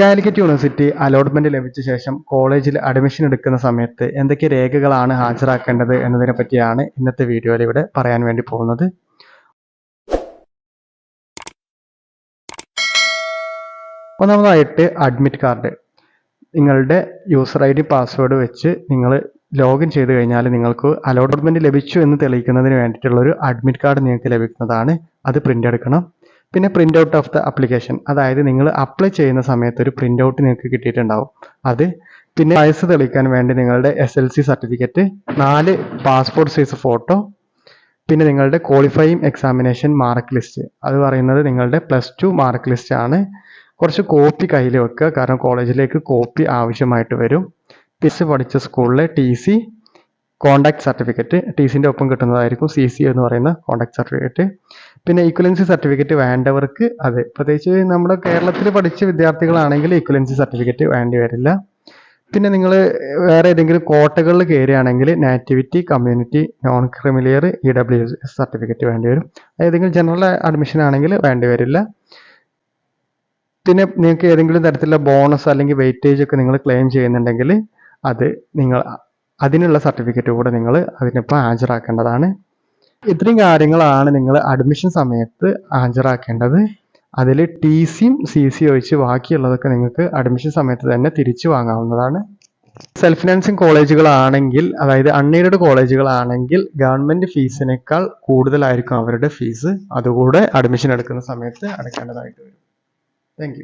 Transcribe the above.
Calicut university allotment ലഭിച്ച ശേഷം കോളേജിൽ അഡ്മിഷൻ എടുക്കുന്ന സമയത്ത് എന്തൊക്കെ രേഖകളാണ് ഹാജരാക്കേണ്ടത് എന്നതിനെ പറ്റിയാണ് ഇന്നത്തെ വീഡിയോയിൽ ഇവിടെ പറയാൻ വേണ്ടി പോകുന്നത്. ഒന്നാമതായിട്ട് അഡ്മിറ്റ് കാർഡ് നിങ്ങളുടെ യൂസർ ഐ ഡി പാസ്വേഡ് വെച്ച് നിങ്ങൾ ലോഗിൻ ചെയ്ത് കഴിഞ്ഞാൽ നിങ്ങൾക്ക് അലോട്ട്മെന്റ് ലഭിച്ചു എന്ന് തെളിയിക്കുന്നതിന് വേണ്ടിയിട്ടുള്ള ഒരു അഡ്മിറ്റ് കാർഡ് നിങ്ങൾക്ക് ലഭിക്കുന്നതാണ്. അത് പ്രിന്റ് എടുക്കണം. പിന്നെ print out of the application അതായത് നിങ്ങൾ അപ്ലൈ ചെയ്യുന്ന സമയത്ത് ഒരു പ്രിന്റ് ഔട്ട് നിങ്ങൾക്ക് കിട്ടിയിട്ടുണ്ടാവും. അത് പിന്നെ വയസ്സ് തെളിയിക്കാൻ വേണ്ടി നിങ്ങളുടെ എസ് എൽ സി സർട്ടിഫിക്കറ്റ് നാല് പാസ്പോർട്ട് സൈസ് ഫോട്ടോ പിന്നെ നിങ്ങളുടെ ക്വാളിഫൈയിങ് എക്സാമിനേഷൻ മാർക്ക് ലിസ്റ്റ് അത് പറയുന്നത് നിങ്ങളുടെ പ്ലസ് ടു മാർക്ക് ലിസ്റ്റ് ആണ്. കുറച്ച് കോപ്പി കയ്യിൽ വെക്കുക. കാരണം കോളേജിലേക്ക് കോപ്പി ആവശ്യമായിട്ട് വരും. പിസ് പഠിച്ച സ്കൂളിലെ T C conduct certificate T സിന്റെ ഒപ്പം കിട്ടുന്നതായിരിക്കും സി സി എന്ന് പറയുന്ന കോണ്ടാക്ട് സർട്ടിഫിക്കറ്റ് പിന്നെ ഈക്വലൻസി സർട്ടിഫിക്കറ്റ് വേണ്ടവർക്ക് അത് പ്രത്യേകിച്ച് നമ്മുടെ കേരളത്തിൽ പഠിച്ച വിദ്യാർത്ഥികളാണെങ്കിൽ ഈക്വലൻസി സർട്ടിഫിക്കറ്റ് വേണ്ടി വരില്ല. പിന്നെ നിങ്ങൾ വേറെ ഏതെങ്കിലും കോട്ടകളിൽ കയറുകയാണെങ്കിൽ nativity community non creamy layer E W S certificate വേണ്ടി വരും. ഏതെങ്കിലും ജനറൽ അഡ്മിഷൻ ആണെങ്കിൽ വേണ്ടി വരില്ല. പിന്നെ നിങ്ങൾക്ക് ഏതെങ്കിലും തരത്തിലുള്ള ബോണസ് അല്ലെങ്കിൽ വെയിറ്റേജ് ഒക്കെ നിങ്ങൾ ക്ലെയിം ചെയ്യുന്നുണ്ടെങ്കിൽ അത് നിങ്ങൾ അതിനുള്ള സർട്ടിഫിക്കറ്റ് കൂടെ നിങ്ങൾ അതിനൊപ്പം ഹാജരാക്കേണ്ടതാണ്. ഇത്രയും കാര്യങ്ങളാണ് നിങ്ങൾ അഡ്മിഷൻ സമയത്ത് ഹാജരാക്കേണ്ടത്. അതിൽ ടി സിയും സി സി ഒഴിച്ച് ബാക്കിയുള്ളതൊക്കെ നിങ്ങൾക്ക് അഡ്മിഷൻ സമയത്ത് തന്നെ തിരിച്ചു വാങ്ങാവുന്നതാണ്. സെൽഫ് ഫിനാൻസിങ് കോളേജുകളാണെങ്കിൽ അതായത് അൺഎയ്ഡഡ് കോളേജുകളാണെങ്കിൽ ഗവൺമെന്റ് ഫീസിനേക്കാൾ കൂടുതലായിരിക്കും അവരുടെ ഫീസ് അതുകൂടെ അഡ്മിഷൻ എടുക്കുന്ന സമയത്ത് അടയ്ക്കേണ്ടതായിട്ട് വരും. താങ്ക്